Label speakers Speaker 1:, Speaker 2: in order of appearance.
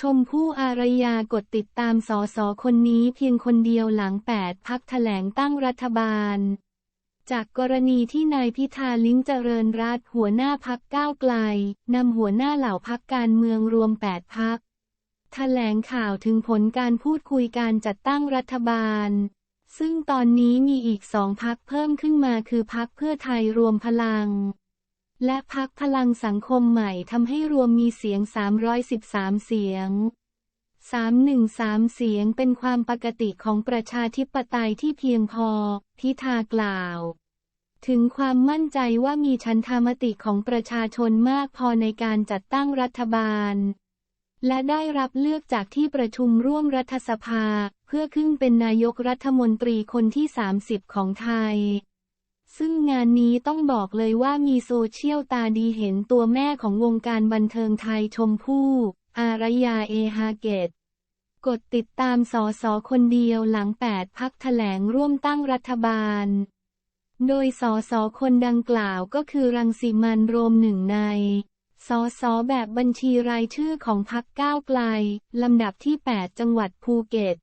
Speaker 1: ชมพู่อารยากดติดตามสอสอคนนี้เพียงคนเดียวหลัง 8 พักแถลงตั้งรัฐบาล จากกรณีที่นายพิธาลิ้มเจริญรัตหัวหน้าพักก้าวไกล นำหัวหน้าเหล่าพักการเมืองรวม 8 พักแถลงข่าวถึงผลการพูดคุยการจัดตั้งรัฐบาล ซึ่งตอนนี้มีอีกสองพักเพิ่มขึ้นมาคือพักเพื่อไทยรวมพลัง และพักพลังสังคมใหม่ทำให้รวมมีเสียง 313 เสียง 313 เสียงเป็นความปกติของประชาธิปไตยที่เพียงพอ พิธากล่าว ถึงความมั่นใจว่ามีชันธามติของประชาชนมากพอในการจัดตั้งรัฐบาล และได้รับเลือกจากที่ประชุมร่วมรัฐสภา เพื่อขึ้นเป็นนายกรัฐมนตรีคนที่ 30 ของไทย ซึ่งงานนี้ต้องบอกเลยว่ามีโซเชียลตาดีเห็นตัวแม่ของวงการบันเทิงไทยชมพู่อารยาเอฮาเกต กดติดตามสอสอคนเดียวหลัง 8 พักแถลงร่วมตั้งรัฐบาล โดยสอสอคนดังกล่าวก็คือรังสิมันโรมหนึ่งในสอสอแบบบัญชีรายชื่อของพักก้าวไกล ลำดับที่ 8 จังหวัดภูเก็ต